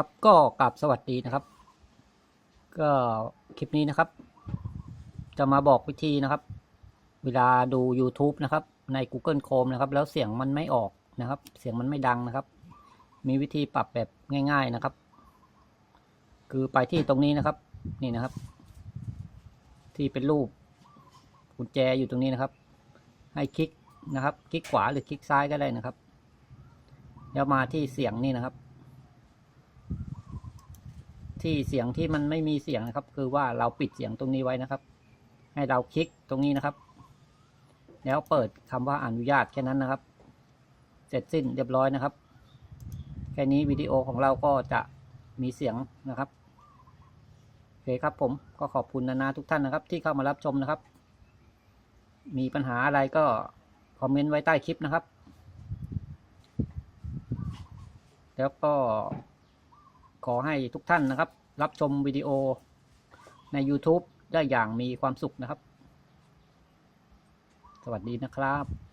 ครับ ก็กลับสวัสดีนะครับ ก็คลิปนี้นะครับ จะมาบอกวิธีนะครับ เวลาดู YouTube นะครับ ใน Google Chrome นะครับ แล้วเสียงมันไม่ออกนะครับ เสียงมันไม่ดังนะครับ มีวิธีปรับแบบง่าย ๆนะครับ คือไปที่ตรงนี้นะครับ นี่นะครับ ที่เป็นรูปกุญแจอยู่ตรงนี้นะครับ ให้คลิกนะครับ คลิกขวาหรือคลิกซ้ายก็ได้นะครับ แล้วมาที่เสียงนี่นะครับ ที่เสียงที่มันไม่มีเสียงนะครับ คือว่าเราปิดเสียงตรงนี้ไว้นะครับ ให้เราคลิกตรงนี้นะครับ แล้วเปิดคำว่าอนุญาตแค่นั้นนะครับ เสร็จสิ้นเรียบร้อยนะครับ แค่นี้วิดีโอของเราก็จะมีเสียงนะครับโอเคครับผมก็ขอบคุณนานาทุกท่านนะครับ ที่เข้ามารับชมนะครับ มีปัญหาอะไรก็คอมเมนต์ไว้ใต้คลิปนะครับ แล้วก็ ขอให้ทุกท่านนะครับ รับชมวิดีโอใน YouTube ได้อย่างมีความสุขนะครับ สวัสดีนะครับ